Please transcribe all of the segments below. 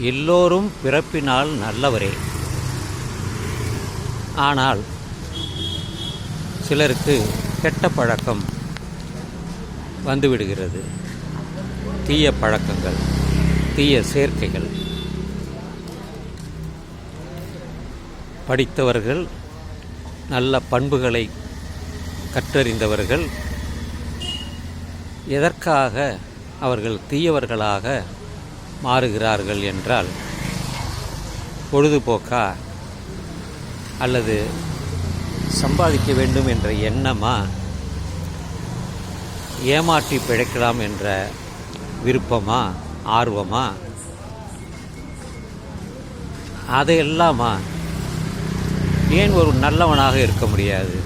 எல்லோரும் பிறப்பினால் நல்லவரே. ஆனால் சிலருக்கு கெட்ட பழக்கம் வந்துவிடுகிறது. தீய பழக்கங்கள் தீய சேர்க்கைகள். படித்தவர்கள் நல்ல பண்புகளை கற்றறிந்தவர்கள் எதற்காக அவர்கள் தீயவர்களாக மாறுகிறார்கள் என்றால் பொழுதுபோக்கா அல்லது சம்பாதிக்க வேண்டும் என்ற எண்ணமா ஏமாற்றி பிழைக்கலாம் என்ற விருப்பமா ஆர்வமா? அதையெல்லாமா ஏன் ஒரு நல்லவனாக இருக்க முடியாது?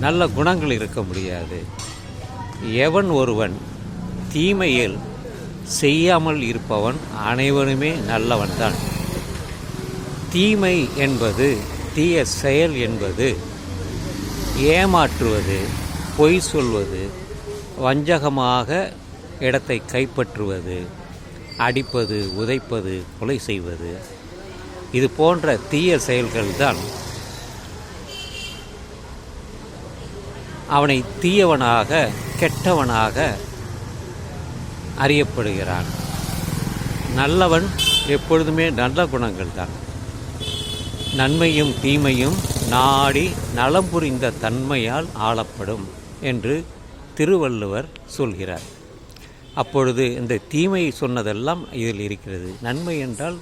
நல்ல குணங்கள் இருக்க முடியாது. எவன் ஒருவன் தீமையில் செய்யாமல் இருப்பவன் அனைவருமே நல்லவன்தான். தீமை என்பது தீய செயல் என்பது ஏமாற்றுவது பொய் சொல்வது வஞ்சகமாக இடத்தை கைப்பற்றுவது அடிப்பது உதைப்பது கொலை செய்வது இது போன்ற தீய செயல்கள்தான். அவனை தீயவனாக கெட்டவனாக அறியப்படுகிறான். நல்லவன் எப்பொழுதுமே நல்ல குணங்கள் தான். நன்மையும் தீமையும் நாடி நலம் புரிந்த தன்மையால் ஆளப்படும் என்று திருவள்ளுவர் சொல்கிறார். அப்பொழுது இந்த தீமை சொன்னதெல்லாம் இதில் இருக்கிறது. நன்மை என்றால்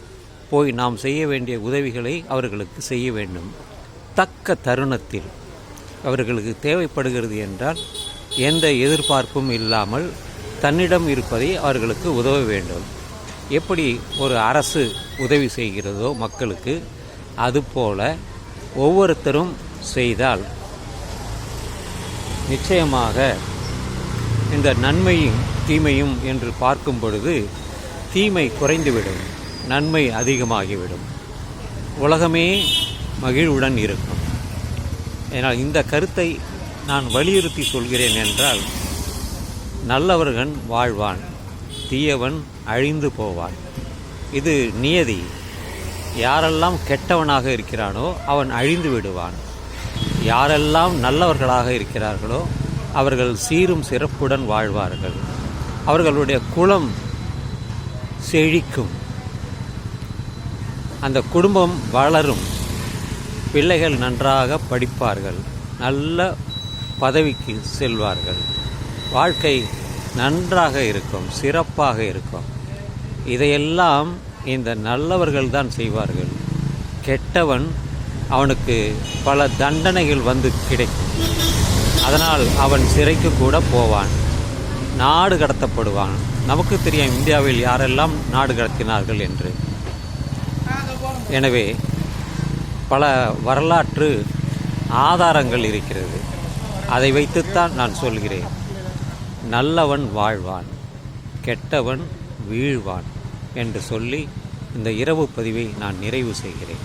போய் நாம் செய்ய வேண்டிய உதவிகளை அவர்களுக்கு செய்ய வேண்டும். தக்க தருணத்தில் அவர்களுக்கு தேவைப்படுகிறது என்றால் எந்த எதிர்பார்ப்பும் இல்லாமல் தன்னிடம் இருப்பதை அவர்களுக்கு உதவ வேண்டும். எப்படி ஒரு அரசு உதவி செய்கிறதோ மக்களுக்கு அதுபோல ஒவ்வொருத்தரும் செய்தால் நிச்சயமாக இந்த நன்மையும் தீமையும் என்று பார்க்கும் பொழுது தீமை குறைந்துவிடும் நன்மை அதிகமாகிவிடும். உலகமே மகிழ்வுடன் இருக்கும். ஏனால் இந்த கருத்தை நான் வலியுறுத்தி சொல்கிறேன் என்றால் நல்லவர்கள் வாழ்வான் தீயவன் அழிந்து போவான். இது நியதி. யாரெல்லாம் கெட்டவனாக இருக்கிறானோ அவன் அழிந்து விடுவான். யாரெல்லாம் நல்லவர்களாக இருக்கிறார்களோ அவர்கள் சீரும் சிறப்புடன் வாழ்வார்கள். அவர்களுடைய குலம் செழிக்கும். அந்த குடும்பம் வளரும். பிள்ளைகள் நன்றாக படிப்பார்கள். நல்ல பதவிக்கு செல்வார்கள். வாழ்க்கை நன்றாக இருக்கும் சிறப்பாக இருக்கும். இதையெல்லாம் இந்த நல்லவர்கள் தான் செய்வார்கள். கெட்டவன் அவனுக்கு பல தண்டனைகள் வந்து கிடைக்கும். அதனால் அவன் சிறைக்கு கூட போவான். நாடு கடத்தப்படுவான். நமக்கு தெரியும் இந்தியாவில் யாரெல்லாம் நாடு கடத்தினார்கள் என்று. எனவே பல வரலாற்று ஆதாரங்கள் இருக்கிறது. அதை வைத்துத்தான் நான் சொல்கிறேன். நல்லவன் வாழ்வான் கெட்டவன் வீழ்வான் என்று சொல்லி இந்த இரவு பதிவை நான் நிறைவு செய்கிறேன்.